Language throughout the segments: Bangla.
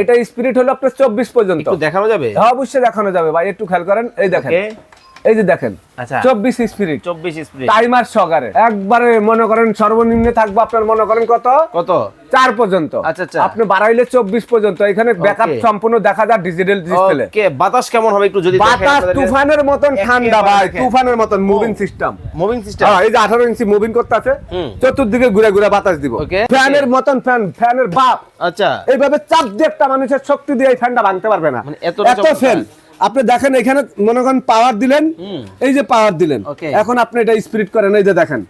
এটা স্পিরিট হলো আপনার চব্বিশ পর্যন্ত। দেখানো যাবে? হ্যাঁ অবশ্যই দেখানো যাবে। ভাই একটু খেয়াল করেন। এই দেখেন। এই যে দেখেন আচ্ছা। চব্বিশ স্পিরিট চব্বিশ স্প্রে টাইমার সহকারে। একবারে মনে করেন সর্বনিম্নে থাকবে আপনার মনে করেন কত? কত? চার পর্যন্ত। আচ্ছা, আচ্ছা। আপনি বাড়াইলে চব্বিশ পর্যন্ত। এখানে ব্যাকআপ সম্পূর্ণ দেখা যায় ডিজিটাল ডিসপ্লে বাতাস কেমন হবে একটু যদি বাতাস তুফানের মতন ঠান্ডা ভাই তুফানের মতন মুভিং সিস্টেম মুভিং সিস্টেম এই যে আঠারো ইঞ্চি মুভিং করতে আছে চতুর্দিকে ঘুরে ঘুরে বাতাস দিব. ফ্যানের মতন ফ্যান ফ্যানের বাপ। আচ্ছা। এইভাবে চাপ দিয়ে একটা মানুষের শক্তি দিয়ে এই ফ্যানটা ভাঙতে পারবে না। মানে এত। ফ্যান আপনি দেখেন এখানে মনে করেন পাওয়ার দিলেন এই যে পাওয়ার দিলেন। এখন আপনি এটা স্পিরিট করেন এই যে দেখেন।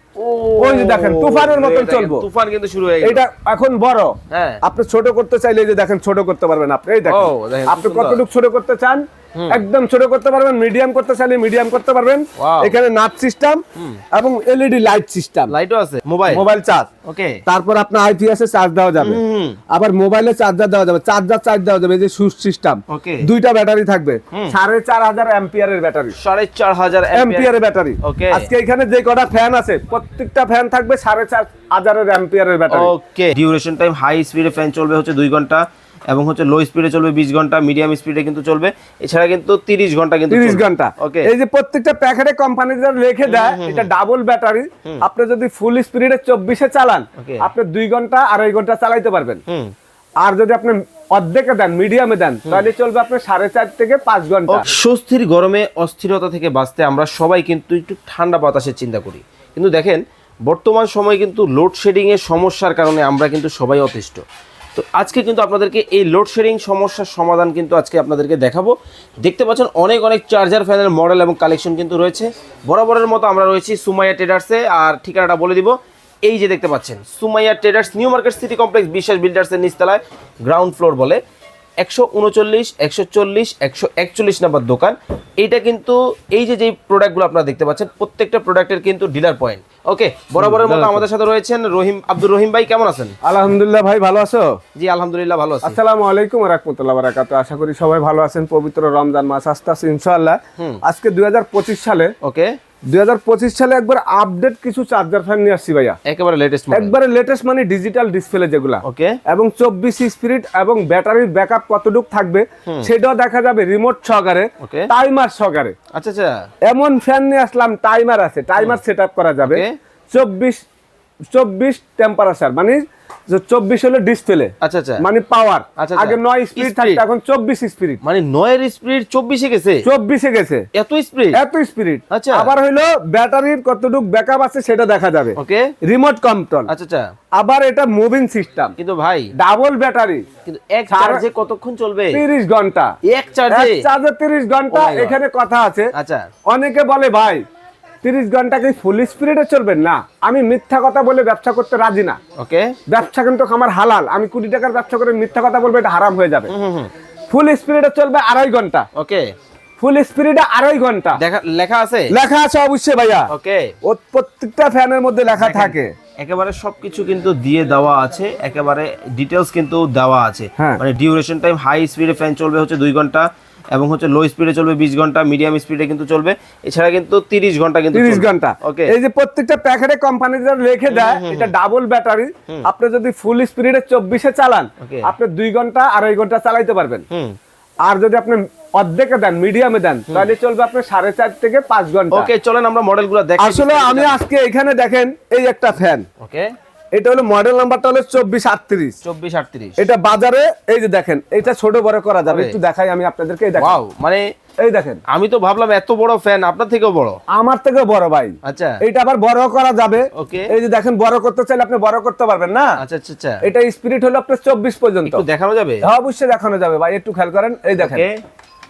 ওই যে দেখেন, তুফানের মতন চলবো। তুফান কিন্তু শুরু হয়ে এটা এখন বড়। হ্যাঁ। আপনি ছোট করতে চাইলে এই যে দেখেন ছোট করতে পারবেন আপনি এই দেখেন। আপনি কতটুকু ছোট করতে চান একদম ছোট করতে পারবেন মিডিয়াম করতে চাইলে মিডিয়াম করতে পারবেন। এখানে নাট সিস্টেম এবং এলইডি লাইট সিস্টেম লাইটও আছে। মোবাইল মোবাইল চার্জ ওকে তারপর আপনার আইপিএস এ চার্জ দেওয়া যাবে। আবার মোবাইলে চার্জার দেওয়া যাবে। চার্জার চার্জ দেওয়া যাবে এই যে সুস সিস্টেম Okay. দুইটা ব্যাটারি থাকবে। সাড়ে চার হাজার অ্যাম্পিয়ারের ব্যাটারি সাড়ে চার হাজার অ্যাম্পিয়ারের ব্যাটারি. আজকে এখানে যে কটা ফ্যান আছে প্রত্যেকটা ফ্যান থাকবে সাড়ে চার হাজারের অ্যাম্পিয়ারের battery okay duration time high স্পিডে ফ্যান চলবে হচ্ছে দুই ঘণ্টা। এবং হচ্ছে লো স্পিডে চলবে বিশ ঘণ্টা মিডিয়াম স্পিডে কিন্তু চলবে। এছাড়া কিন্তু তিরিশ ঘণ্টা কিন্তু তিরিশ ঘণ্টা। ওকে এই যে প্রত্যেকটা প্যাকেটে কোম্পানি রেখে দেয় এটা ডাবল ব্যাটারি আপনি যদি ফুল স্পিডে চব্বিশে চালান আপনি দুই ঘণ্টা আড়াই ঘণ্টা চালাইতে পারবেন। আর যদি আপনি অর্ধেকে দেন মিডিয়ামে দেন তাহলে চলবে আপনার সাড়ে চার থেকে পাঁচ ঘণ্টা। স্বস্তির গরমে অস্থিরতা থেকে বাঁচতে আমরা সবাই কিন্তু একটু ঠান্ডা বাতাসের চিন্তা করি। কিন্তু দেখেন বর্তমান সময়ে কিন্তু লোডশেডিং এর সমস্যার কারণে আমরা কিন্তু সবাই অতিষ্ঠ। তো আজকে কিন্তু আপনাদেরকে এই লোডশেডিং সমস্যার সমাধান কিন্তু আজকে আপনাদেরকে দেখাবো। দেখতে পাচ্ছেন অনেক অনেক চার্জার ফ্যানের মডেল এবং কালেকশন কিন্তু রয়েছে। বরাবরের মতো আমরা রয়েছি সুমাইয়া ট্রেডার্সে আর ঠিকানাটা বলে দিব। এই যে দেখতে পাচ্ছেন, Sumaiya traders new market city complex Biswas বিল্ডার্সের নিচতলায় গ্রাউন্ড ফ্লোর বলে। একশো উনচল্লিশ একশো চল্লিশ একশো একচল্লিশ নাম্বার দোকান। এইটা কিন্তু এই যে যেই প্রোডাক্টগুলো আপনারা দেখতে পাচ্ছেন প্রত্যেকটা প্রোডাক্টের কিন্তু ডিলার পয়েন্ট ওকে বরাবরের মতো আমাদের সাথে রয়েছেন রহিম আব্দুর রহিম ভাই কেমন আছেন? আলহামদুলিল্লাহ ভাই ভালো আছো? জি আলহামদুলিল্লাহ ভালো আছি। আসসালামু আলাইকুম রাহমাতুল্লাহ বারাকাতু আশা করি সবাই ভালো আছেন পবিত্র রমজান মাস আসতে আসছে ইনশাআল্লাহ আজকে দুই হাজার পঁচিশ সালে ওকে দুই সালে একবার আপডেট কিছু চার্জার ফ্যান নিয়ে আসছি ভাইয়া। একেবারে লেটেস্ট একবারে লেটেস্ট মানে ডিজিটাল ডিসপ্লে যেগুলা। ওকে এবং চব্বিশ স্পিরিট এবং ব্যাটারির ব্যাকআপ কতটুকু থাকবে সেটাও দেখা যাবে রিমোট সহকারে টাইমার সহকারে। আচ্ছা আচ্ছা। এমন ফ্যান নিয়ে আসলাম টাইমার আছে টাইমার সেট করা যাবে। Okay. চব্বিশ টেম্পারেচার মানে চব্বিশ হলো ডিসপ্লে আচ্ছা আচ্ছা। মানে পাওয়ার আচ্ছা, আগে আচ্ছা। নয় স্পিড। থাকতো এখন চব্বিশ স্পিড মানে নয়ের স্পিড চব্বিশে গেছে? চব্বিশে গেছে। এত স্পিড এত স্পিড আচ্ছা। আবার হইল ব্যাটারির কতটুকু ব্যাকআপ আছে সেটা দেখা যাবে। ওকে। রিমোট কন্ট্রোল আচ্ছা আচ্ছা। আবার এটা মুভিং সিস্টেম কিন্তু ভাই ডাবল ব্যাটারি কিন্তু এক চার্জে কতক্ষণ চলবে? তিরিশ ঘণ্টা। এক চার্জে চার্জে তিরিশ ঘণ্টা Oh. এখানে কথা আছে। আচ্ছা। অনেকে বলে ভাই তিরিশ ঘণ্টা কি ফুল স্পিডে চলবে না। আমি মিথ্যা কথা বলে ব্যবসা করতে রাজি না। ওকে। ব্যবসা কিন্তু আমার হালাল। আমি কোটি টাকার ব্যবসা করে মিথ্যা কথা বলব এটা হারাম হয়ে যাবে। ফুল স্পিডে চলবে আড়াই ঘণ্টা। ওকে। ফুল স্পিডে আড়াই ঘণ্টা। লেখা আছে? লেখা আছে অবশ্যই ভাইয়া। ওকে। ও প্রত্যেকটা ফ্যানের মধ্যে লেখা থাকে। একেবারে সবকিছু কিন্তু দিয়ে দেওয়া আছে। একেবারে ডিটেলস কিন্তু দেওয়া আছে। হ্যাঁ। মানে ডিউরেশন টাইম হাই স্পিডে ফ্যান চলবে হচ্ছে দুই ঘণ্টা। এবং হচ্ছে লো স্পিডে চলবে বিশ ঘণ্টা মিডিয়াম স্পিডে কিন্তু চলবে। এছাড়া কিন্তু তিরিশ ঘণ্টা কিন্তু তিরিশ। ঘণ্টা। ওকে এই যে প্রত্যেকটা প্যাকেটে কোম্পানি রেখে দেয় এটা ডাবল ব্যাটারি আপনি যদি ফুল স্পিডে চব্বিশে চালান আপনি দুই ঘণ্টা আড়াই ঘণ্টা চালাইতে পারবেন। আর যদি আপনি অর্ধেকে দেন মিডিয়ামে দেন তাহলে চলবে আপনার সাড়ে চার থেকে পাঁচ ঘণ্টা। ওকে চলেন আমরা মডেলগুলো দেখি। আসলে আমি আজকে এখানে দেখেন এই একটা ফ্যান ওকে এটা হলো মডেল নাম্বারটা হলো চব্বিশ আটত্রিশ। চব্বিশ আটত্রিশ। এটা বাজারে এই যে দেখেন এটা ছোট বড় করা যাবে। একটু দেখাই আমি আপনাদেরকে মানে এই দেখেন। আমি তো ভাবলাম এত বড় ফ্যান আপনার থেকেও বড়। আমার থেকে বড় ভাই। আচ্ছা। এটা আবার বড় করা যাবে। ওকে এই যে দেখেন বড় করতে চাইলে আপনি বড় করতে পারবেন না? আচ্ছা আচ্ছা আচ্ছা। এটা স্পিরিট হলো আপনার চব্বিশ পর্যন্ত। একটু দেখানো যাবে? হ্যাঁ অবশ্যই দেখানো যাবে ভাই। একটু খেয়াল করেন। এই দেখেন।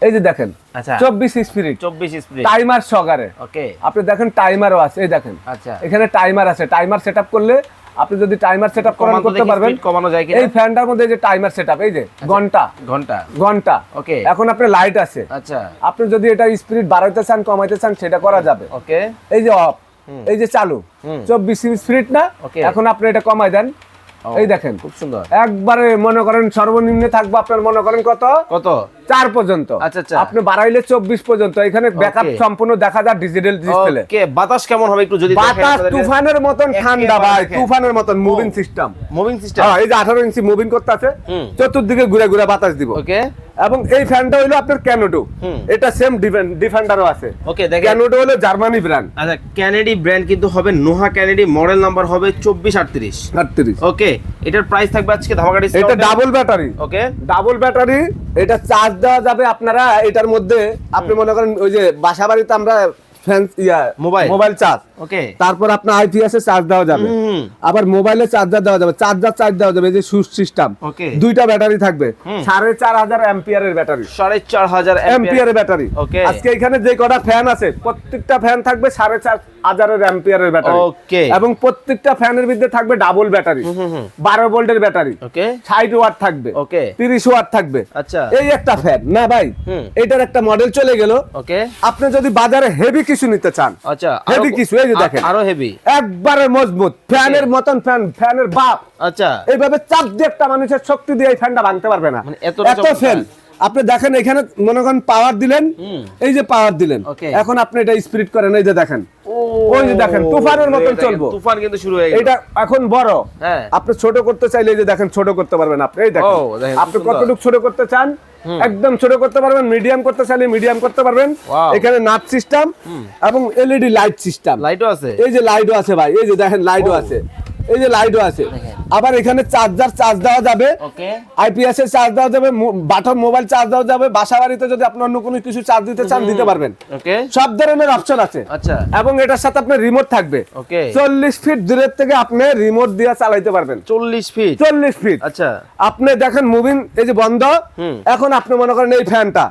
এই যে দেখেন আচ্ছা। চব্বিশ স্পিরিট চব্বিশ স্পিড টাইমার সহকারে। ওকে আপনি দেখেন টাইমারও আছে এই দেখেন। আচ্ছা। এখানে টাইমার আছে। টাইমার সেট করলে আপনি যদি টাইমার সেট করেন করতে পারবেন। কমানো যায় এই ফ্যানটার মধ্যে যে টাইমার সেট আপ এই যে ঘণ্টা। ঘণ্টা। ঘণ্টা। ওকে এখন আপনার লাইট আছে। আচ্ছা। আপনি যদি এটা স্পিড বাড়াইতে চান কমাইতে চান সেটা করা যাবে। ওকে এই যে অফ এই যে চালু। চব্বিশ স্পিড না. এখন আপনি এটা কমাই দেন। এই দেখেন। খুব সুন্দর। একবারে মনে করেন সর্বনিম্নে থাকব আপনার মনে করেন কত? কত? চার পর্যন্ত। আচ্ছা, আচ্ছা। আপনি বাড়াইলে চব্বিশ পর্যন্ত। এখানে ব্যাকআপ সম্পূর্ণ দেখা যায় ডিজিটাল ডিসপ্লে কে বাতাস কেমন হবে একটু যদি বাতাস তুফানের মতন ঠান্ডা ভাই তুফানের মতন মুভিং সিস্টেম মুভিং সিস্টেম এই যে আঠারো ইঞ্চি মুভিং করতে আছে চতুর্দিকে ঘুরে ঘুরে বাতাস দিব। ওকে। এবং এই ফ্যানটা হলো আপনার ক্যানোডো এটা সেম ডিফেন্ডারও আছে। ওকে দেখেন। ক্যানোডো হলো জার্মানি ব্র্যান্ড আচ্ছা ক্যানেডি ব্র্যান্ড কিন্তু হবে নোহা ক্যানেডি মডেল নাম্বার হবে চব্বিশ আটত্রিশ। আটত্রিশ। ওকে এটার প্রাইস থাকবে আজকে ধামাকা এটা double battery okay double battery এটা চার্জ দেওয়া যাবে আপনারা এটার মধ্যে। আপনি মনে করেন ওই যে বাসা বাড়িতে আমরা ফ্যান ইয়া মোবাইল। মোবাইল চার্জ ওকে তারপর আপনার আইপিএস এ চার্জ দেওয়া যাবে। আবার মোবাইলে চার্জার দেওয়া যাবে। চার্জার চার্জ দেওয়া যাবে এই যে সুইচ সিস্টেম Okay. দুইটা ব্যাটারি থাকবে। সাড়ে চার হাজার অ্যাম্পিয়ারের ব্যাটারি সাড়ে চার হাজার অ্যাম্পিয়ারের ব্যাটারি Okay. আজকে এখানে যে কটা ফ্যান আছে প্রত্যেকটা ফ্যান থাকবে সাড়ে চার হাজারের অ্যাম্পিয়ারের ব্যাটারি Okay. এবং প্রত্যেকটা ফ্যানের ভিতরে থাকবে ডাবল ব্যাটারি বারো ভোল্টের ব্যাটারি ওকে ষাট ওয়াট থাকবে। Okay. তিরিশ ওয়াট থাকবে। আচ্ছা। এই একটা ফ্যান না ভাই এটার একটা মডেল চলে গেল। ওকে আপনি যদি বাজারে হেভি কিছু নিতে চান আচ্ছা আরো- কিছু, এই যে দেখেন। আরও হেভি একবারে মজবুত ফ্যানের মতন ফ্যান ফ্যানের বাপ। আচ্ছা। এইভাবে চাপ দিয়ে একটা মানুষের শক্তি দিয়ে এই ফ্যানটা ভাঙতে পারবে না। মানে এত ফ্যান আপনি দেখেন এখানে মনে করেন পাওয়ার দিলেন এই যে পাওয়ার দিলেন। এখন আপনি এটা স্পিড করেন এই যে দেখেন। ওই যে দেখেন, তুফানের মতন চলবো। তুফান কিন্তু শুরু হয়ে গেল এটা এখন বড়। হ্যাঁ। আপনি ছোট করতে চাইলে যে দেখেন ছোট করতে পারবেন আপনি। এই দেখেন আপনি কতটুকু ছোট করতে চান একদম ছোট করতে পারবেন মিডিয়াম করতে চাইলে মিডিয়াম করতে পারবেন। এখানে নাট সিস্টেম এবং এলইডি লাইট সিস্টেম লাইটও আছে। এই যে লাইটও আছে ভাই এই যে দেখেন লাইটও ও। আছে। এই যে লাইটও আছে। আবার এখানে চার্জার চার্জ দেওয়া যাবে। আইপিএস এর চার্জ দেওয়া যাবে বাটন মোবাইল চার্জ দেওয়া যাবে বাসা বাড়িতে যদি আপনি অন্য কোনো কিছু চার্জ দিতে চান দিতে পারবেন। সব ধরনের অপশন আছে। আচ্ছা। এবং এটার সাথে আপনার রিমোট থাকবে। চল্লিশ ফিট দূরের থেকে আপনি রিমোট দিয়ে চালাইতে পারবেন। চল্লিশ ফিট চল্লিশ ফিট আচ্ছা। আপনি দেখেন মুভিং এই যে বন্ধ। এখন আপনি মনে করেন এই ফ্যানটা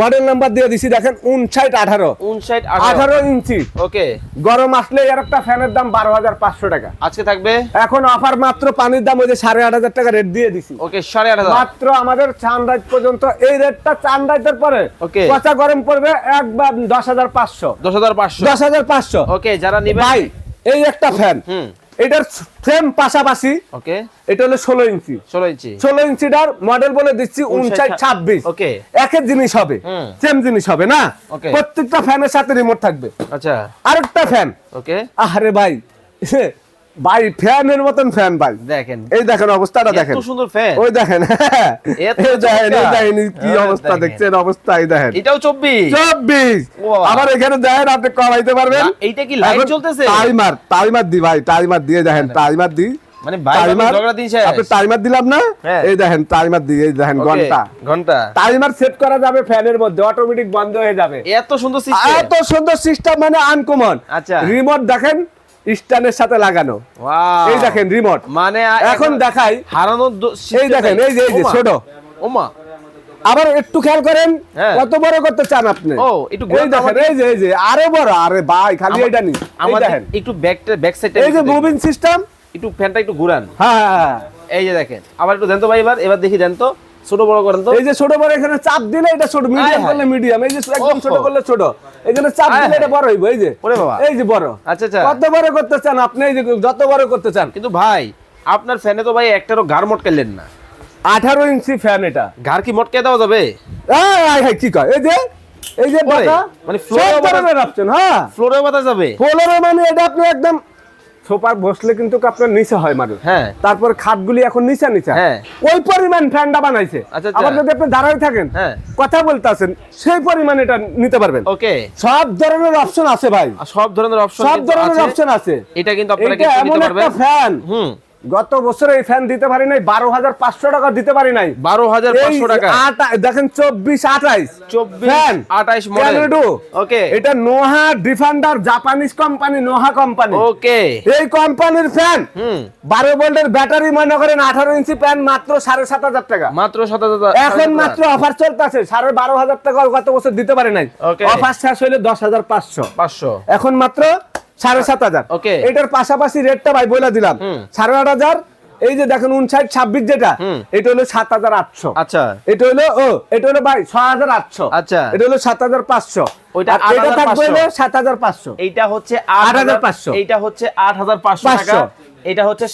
মডেল নাম্বার দিয়ে দিছি দেখেন উনষাট আঠারো। উনষাট আঠারো। আঠারো ইঞ্চি। ওকে। গরম আসলে এর একটা ফ্যানের দাম বারো হাজার পাঁচশো টাকা। আজকে থাকবে এখন অফার মাত্র পানির দাম ওই যে সাড়ে আট হাজার টাকা রেট দিয়ে দিছি। ওকে সাড়ে আট মাত্র আমাদের চান রাত পর্যন্ত এই রেটটা চান রাতের পরে Okay. পচা গরম পড়বে একবার দশ হাজার পাঁচশো। দশ হাজার পাঁচশো। দশ হাজার পাঁচশো। ওকে যারা নিবে ভাই এই একটা ফ্যান হুম। এটার ফ্রেম পাশাপাশি ওকে। এটা হলো ষোলো ইঞ্চি। ষোলো ইঞ্চি। ষোলো ইঞ্চিটার মডেল বলে দিচ্ছি উনষাট ছাব্বিশ। ওকে। একের জিনিস হবে। সেম জিনিস হবে না? প্রত্যেকটা ফ্যানের সাথে রিমোট থাকবে। আচ্ছা। আরেকটা ফ্যান ওকে। আরে ভাই ভাই ফ্যানের মতন ফ্যান ভাই। দেখেন। এই দেখেন অবস্থাটা দেখেন। এত সুন্দর ফ্যান। ওই দেখেন। এত দেখেন কি হ্যাঁ, অবস্থা দেখছেন অবস্থা এই দেখেন। এটাও চব্বিশ। চব্বিশ! Wow. আবার এখানে দেখেন আপনি কমাইতে পারবেন। এইটা কি লাইট চলতেছে? টাইমার টাইমার দি ভাই টাইমার দিয়ে দেখেন টাইমার দি। মানে ভাই ঝগড়া দিন শেষ আপনি টাইমার দিলাম না? হ্যাঁ। এই দেখেন টাইমার দিয়ে এই দেখেন ঘণ্টা। ঘণ্টা। টাইমার সেট করা যাবে ফ্যানের মধ্যে অটোমেটিক বন্ধ হয়ে যাবে। এত সুন্দর সিস্টেম এত সুন্দর সিস্টেম মানে আনকমন আচ্ছা। রিমোট দেখেন স্ট্যান্ডের সাথে লাগানো। এই দেখেন রিমোট মানে এখন দেখাই হারানোর এই দেখেন এই যে এই যে ছোট। ওমা। আবার একটু খেয়াল করেন হ্যাঁ। কত বড় করতে চান আপনি? ও, একটু এই দেখেন এই যে এই যে আরও বড় আরে ভাই খালি এটা নি। আমাদের দেখেন। একটু ব্যাক ব্যাক সাইডটা এই যে মুভিং সিস্টেম একটু ফ্যানটা একটু ঘুরান। হ্যাঁ হ্যাঁ, হ্যাঁ। এই যে দেখেন আবার একটু দেন তো ভাই এবার এবার দেখি দেন তো। ছোট বড় করেন তো? এই যে ছোট বড় এখানে চাপ দিলে এটা ছোট মিডিয়াম করলে মিডিয়াম এই যে একদম ছোট করলে ছোট। এখানে চাপ দিলে এটা বড় হইব এই যে। ওরে বাবা। এই যে বড়। আচ্ছা আচ্ছা। কত বড় করতে চান আপনি এই যে যত বড় করতে চান। কিন্তু ভাই আপনার ফ্যানে তো ভাই একটারও গার মটকাইলেন না। আঠারো ইঞ্চি ফ্যান এটা। গার কি মটকে দেওয়া যাবে? হ্যাঁ হ্যাঁ, কি কয়? এই যে এই যে মানে floor এ হ্যাঁ। ফ্লোরেও বাতা যাবে? ফ্লোরে মানে এটা আপনি একদম সোফা বসলে কিন্তু আপনার নিচে হয় মানুষ। হ্যাঁ। তারপর খাটগুলি এখন নিচা নিচে। হ্যাঁ। ওই পরিমাণ ফ্যানটা বানাইছে। আচ্ছা, আচ্ছা। আবার যদি আপনি দাঁড়ায় থাকেন হ্যাঁ। কথা বলতে আছেন সেই পরিমাণ এটা নিতে পারবেন। ওকে। সব ধরনের অপশন আছে ভাই। সব ধরনের অপশন সব ধরনের অপশন আছে। এটা কিন্তু আপনারা কিন্তু এমন একটা পারবেন। ফ্যান হুম। গত বছর এই ফ্যান দিতে পারি নাই বারো হাজার পাঁচশো টাকা দিতে পারি নাই। বারো হাজার পাঁচশো টাকা। দেখেন চব্বিশ আঠাইশ। চব্বিশ আঠাইশ মডেল ওকে এটা Noha defender Japanese company Noha company okay এই কোম্পানির ফ্যান বারো ভোল্টের ব্যাটারি মনে করেন আঠারো ইঞ্চি ফ্যান মাত্র সাড়ে সাত হাজার টাকা। মাত্র সাত হাজার এখন মাত্র অফার চলতেছে সাড়ে বারো হাজার টাকা গত বছর দিতে পারি নাই. অফার শেষ হইলে দশ হাজার পাঁচশো। পাঁচশো। এখন মাত্র সাড়ে সাত হাজার। এটার পাশাপাশি রেটটা ভাই বলে দিলাম। সাড়ে আট হাজার এই যে দেখেন উনষাট ছাব্বিশ যেটা এটা হলো সাত হাজার আটশো। আচ্ছা। এটা হলো ও এটা হলো ভাই ছয় হাজার আটশো। আচ্ছা। এটা হলো সাত হাজার পাঁচশো। এটা থাকবে সাত হাজার পাঁচশো। এইটা হচ্ছে আট হাজার পাঁচশো। এইটা হচ্ছে আট হাজার পাঁচশো। টাকা। এটা হচ্ছে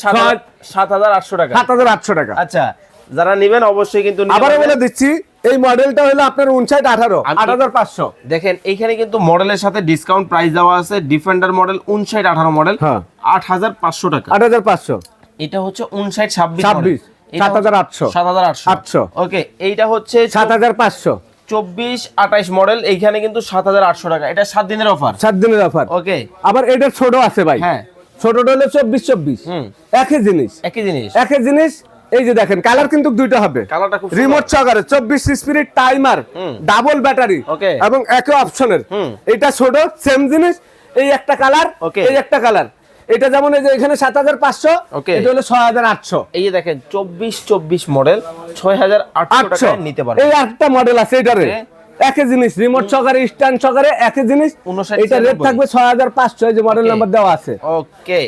সাত হাজার আটশো টাকা। সাত হাজার আটশো টাকা। আচ্ছা যারা নেবেন অবশ্যই কিন্তু পারবেন। বলে দিচ্ছি এই মডেলটা হলো আপনার উনষাট আঠারো। আট হাজার পাঁচশো। দেখেন এইখানে কিন্তু মডেলের সাথে ডিসকাউন্ট প্রাইস দেওয়া আছে। ডিফেন্ডার মডেল উনষাট আঠারো মডেল হ্যাঁ। আট হাজার পাঁচশো টাকা। আট হাজার পাঁচশো। এটা হচ্ছে উনষাট ছাব্বিশ 26, 7,800 সাত হাজার আটশো। 800 ওকে এইটা হচ্ছে সাত হাজার পাঁচশো। চব্বিশ আঠাইশ মডেল এইখানে কিন্তু সাত হাজার আটশো টাকা। এটা সাত দিনের অফার সাত দিনের অফার ওকে আবার এটা ছোট আছে ভাই। হ্যাঁ। ছোটটা হলো চব্বিশ চব্বিশ। হুম। একই জিনিস। একই জিনিস। একই জিনিস এই যে দেখেন কালার কিন্তু দুইটা হবে। রিমোট সহকারে চব্বিশ স্পিরিট টাইমার ডাবল ব্যাটারি এবং একই অপশনের এটা ছোট সেম জিনিস এই একটা কালার এই একটা কালার এটা যেমন এই যে এখানে সাত হাজার পাঁচশো এটা হলো ছয় হাজার আটশো। এই যে দেখেন চব্বিশ চব্বিশ মডেল ছয় হাজার আটশো নিতে পারবেন। এই একটা মডেল আছে এটারে। একই জিনিস রিমোট সহকারে স্ট্যান্ড সহকারে একই জিনিস। এটা রেট থাকবে ছয় হাজার পাঁচশো এই যে মডেল. নাম্বার দেওয়া আছে।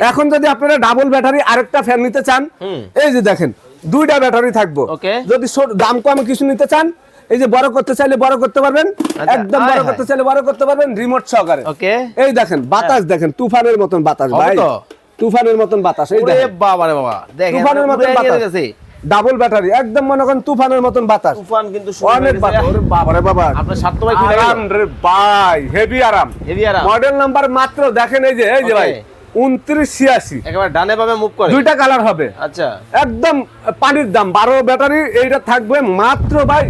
এখন যদি আপনারা ডাবল ব্যাটারি আরেকটা ফ্যান নিতে চান এই যে দেখেন দুইটা ব্যাটারি থাকব। যদি দাম কম কিছু নিতে চান এই যে বড় করতে চাইলে বড় করতে পারবেন আচ্ছা, একদম বড় করতে চাইলে বড় করতে পারবেন রিমোট সহকারে। এই দেখেন বাতাস দেখেন তুফানের মতন বাতাস ভাই। তুফানের মতন বাতাস এই দেখেন। বাবা রে বাবা দেখেন তুফানের মতন বাতাস। ডাবল ব্যাটারি একদম মনে করেন তুফানের মতন বাতাস। তুফান কিন্তু অনেক গেছে। বাতাস। ওরে বাবা রে বাবা আপনার সাত ভাই আরাম রে ভাই হেভি আরাম। হেভি আরাম। মডেল নাম্বার মাত্র দেখেন এই যে এই যে ভাই। উনত্রিশ ছিয়াশি। একেবারে ডানে বামে মুভ করে। দুইটা কালার হবে। আচ্ছা। একদম পানির দাম বারো ব্যাটারি এইটা থাকবে মাত্র ভাই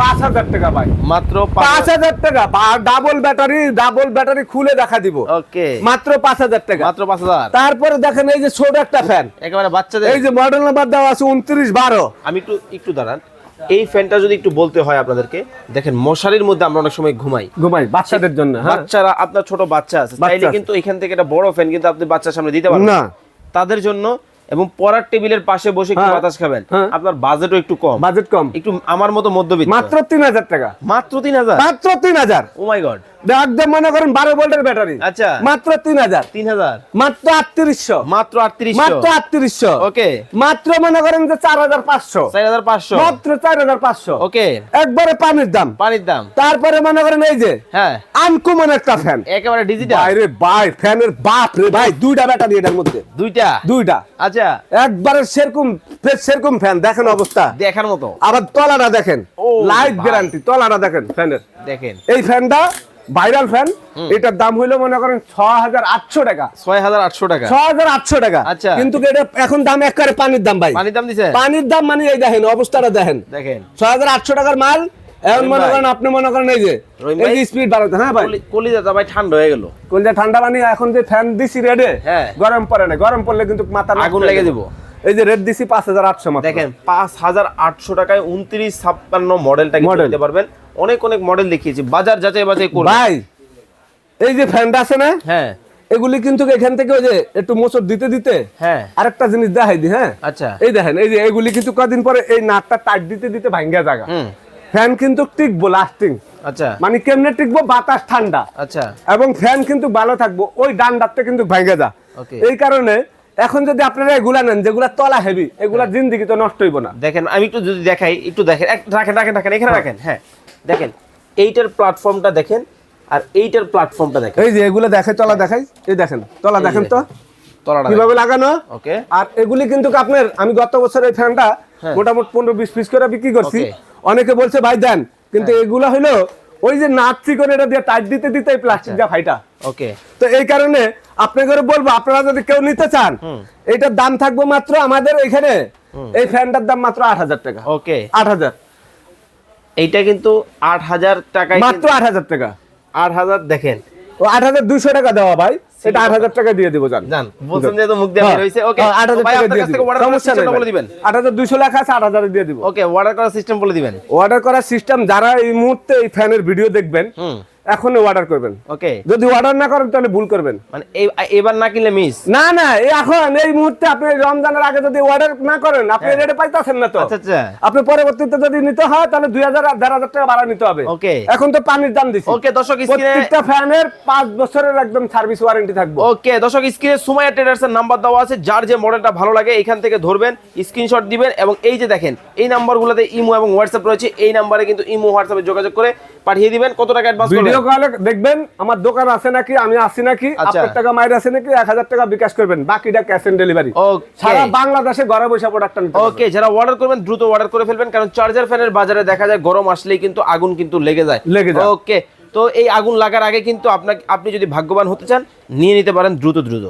পাঁচ হাজার টাকা ভাই। মাত্র পাঁচ হাজার। টাকা ডাবল ব্যাটারি ডাবল ব্যাটারি খুলে দেখা দিব। ওকে। মাত্র পাঁচ হাজার টাকা। মাত্র পাঁচ হাজার। তারপরে দেখেন এই যে ছোট একটা ফ্যান একেবারে বাচ্চাদের এই যে মডেল নাম্বার দেওয়া আছে উনত্রিশ বারো। আমি একটু একটু দাঁড়ান। এই ফ্যানটা যদি একটু বলতে হয় আপনাদেরকে দেখেন মশারির মধ্যে আমরা অনেক সময় ঘুমাই। ঘুমাই বাচ্চাদের জন্য হ্যাঁ। বাচ্চারা আপনার ছোট বাচ্চা আছে চাইলে কিন্তু এখান থেকে একটা বড় ফ্যান কিন্তু আপনি বাচ্চার সামনে দিতে পারবেন। না। তাদের জন্য এবং পড়ার টেবিলের পাশে বসে একটু হ্যাঁ। বাতাস খাবেন। হ্যাঁ। আপনার বাজেটও একটু কম। বাজেট কম। একটু আমার মতো মধ্যবিত্ত। মাত্র তিন হাজার টাকা। মাত্র তিন হাজার? মাত্র তিন হাজার। ও মাই গড একদম মনে করেন বারো ভোল্টের ব্যাটারি। আচ্ছা। মাত্র তিন হাজার। তিন হাজার। মাত্র আটত্রিশশো। মাত্র আটত্রিশ মাত্র আটত্রিশশো। ওকে। মাত্র মনে করেন যে চার হাজার পাঁচশো। চার হাজার পাঁচশো। মাত্র চার হাজার পাঁচশো। ওকে। একবারে পানির দাম। পানির দাম। তারপরে মনে করেন এই যে হ্যাঁ। আনকমন একটা ফ্যান একেবারে ডিজিটাল বাইরে ভাই ফ্যানের বাপ রে ভাই দুইটা ব্যাটারি এটার মধ্যে। দুইটা? দুইটা। আচ্ছা। একবারে সেরকম সেরকম ফ্যান দেখেন অবস্থা। দেখার মতো। আবার তলাটা দেখেন। লাইট। গ্যারান্টি তলাটা দেখেন ফ্যানের দেখেন। এই ফ্যানটা ভাইরাল ফ্যান এটার দাম হইল মনে করেন ছ হাজার আটশো টাকা। ছয় হাজার আটশো টাকা। ছ হাজার আটশো টাকা। আচ্ছা। কিন্তু এটা এখন দাম একবারে পানির দাম ভাই। পানির দাম দিছে? পানির দাম মানে এই দেখেন অবস্থাটা দেখেন। দেখেন। ছ হাজার আটশো টাকার মাল এখন মনে করেন আপনি মনে করেন এই যে এই যে স্পিড বাড়াতে হ্যাঁ ভাই? কলি- কলিজাটা ভাই ঠান্ডা হয়ে গেল। ঠান্ডা পানি এখন যে ফ্যান দিছি রেডে হ্যাঁ। গরম পড়ে না গরম পড়লে কিন্তু মাথা আগুন লেগে দিব। এই যে দিছি পাঁচ হাজার আটশো মাত্র। দেখেন পাঁচ হাজার আটশো টাকায় উনত্রিশ ছাপ্পান্ন মডেলটা। নিতে পারবেন। অনেক অনেক মডেল দেখিয়েছি। বাজার যাচাই বাছাই করবেন ভাই এই যে ফ্যানটা আছে না হ্যাঁ। এগুলি কিন্তু এখান থেকে ওই যে একটু মোচর দিতে দিতে হ্যাঁ। আরেকটা জিনিস দেখাই দি হ্যাঁ? আচ্ছা। এই দেখেন এই যে এগুলি কিন্তু কদিন পরে এই নাটটা টাইট দিতে দিতে ভাঙ্গা জায়গা। ফ্যান কিন্তু টিকবো লাস্টিং আচ্ছা। মানে কেমনে টিকবো? বাতাস ঠান্ডা। আচ্ছা। এবং ফ্যান কিন্তু ভালো থাকব ওই ডান্ডাতে কিন্তু ভাঙ্গা যা। এই কারণে এখন যদি আপনারা এগুলা নেন যেগুলা তলা হেভি এগুলা জিন্দিগি তো নষ্ট হইব না। দেখেন আমি একটু যদি দেখাই একটু দেখেন রাখেন রাখেন রাখেন এখানে রাখেন হ্যাঁ। দেখেন এইটার প্ল্যাটফর্মটা দেখেন আর এইটার প্ল্যাটফর্মটা দেখেন। এই যে এগুলো দেখে তলা দেখাই। এই দেখেন তলা দেখেন তো? কীভাবে লাগানো? ওকে। আর এগুলি কিন্তু আপনার আমি গত বছর এই ফ্যানটা হ্যাঁ। মোটামুটি পনেরো বিশ পিস করে বিক্রি করছি। অনেকে বলছে ভাই দেন। কিন্তু হ্যাঁ। এগুলো হলো ওই যে নাচি করে এটা দিয়ে টাইট দিতে দিতে প্লাস্টিক আচ্ছা। যা ফাইটা ওকে। তো এই কারণে আপনাকে বলব আপনারা যদি কেউ নিতে চান এটার দাম থাকবে মাত্র আমাদের এখানে। এই ফ্যানটার দাম মাত্র আট হাজার টাকা। ওকে। আট হাজার। এইটা কিন্তু আট হাজার টাকায় মাত্র আট হাজার টাকা। আট হাজার দেখেন। ও আট হাজার দুশো টাকা দেওয়া ভাই। সেটা আট হাজার টাকা দিয়ে দিব জান। জান বলছেন যে তো মুখ দিয়ে বের ওকে। হ্যাঁ, আট হাজার টাকা দিয়ে দিব। সমস্যা নেই বলে দিবেন। আট হাজার দুশো লেখা আছে আট হাজার দিয়ে দিব। ওকে অর্ডার করার সিস্টেম বলে দিবেন। অর্ডার করার সিস্টেম যারা এই মুহূর্তে এই ফ্যানের ভিডিও দেখবেন হুম এখন অর্ডার করবেন। ওকে। যদি অর্ডার না করেন তাহলে ভুল করবেন। মানে এবার না কিনলে মিস না না এখন এই মুহূর্তে আপনি রমজানের আগে যদি অর্ডার না করেন আপনি রেটে পাইতেছেন না তো। আচ্ছা আচ্ছা। আপনি পরবর্তীতে যদি নিতে হয় তাহলে টাকা ভাড়া নিতে হবে। ওকে। এখন তো পানির দাম ওকে দর্শক স্ক্রিনে প্রত্যেকটা ফ্যানের পাঁচ বছরের একদম সার্ভিস ওয়ারেন্টি থাকবে। ওকে দর্শক স্ক্রিনে সুমাইয়া ট্রেডার্স এর নাম্বার দেওয়া আছে যার যে মডেলটা ভালো লাগে এখান থেকে ধরবেন স্ক্রিনশট দিবেন এবং এই যে দেখেন এই নাম্বারগুলোতে ইমো এবং হোয়াটসঅ্যাপ রয়েছে এই নাম্বারে কিন্তু ইমো হোয়াটসঅ্যাপে যোগাযোগ করে পাঠিয়ে দিবেন কত টাকা অ্যাডভান্স ভিডিও কলে দেখবেন আমার দোকান আছে নাকি আমি আছি নাকি আচ্ছা। আপনার টাকা মায়ের আছে নাকি এক হাজার টাকা বিকাশ করবেন বাকিটা ক্যাশ অন ডেলিভারি সারা বাংলাদেশে ঘরে বসে প্রোডাক্টটা নিতে ওকে যারা অর্ডার করবেন দ্রুত অর্ডার করে ফেলবেন কারণ চার্জার ফ্যানের বাজারে দেখা যায় গরম আসলেই কিন্তু আগুন কিন্তু লেগে যায়। লেগে যায়। ওকে তো এই আগুন লাগার আগে কিন্তু আপনাকে আপনি যদি ভাগ্যবান হতে চান নিয়ে নিতে পারেন দ্রুত দ্রুত।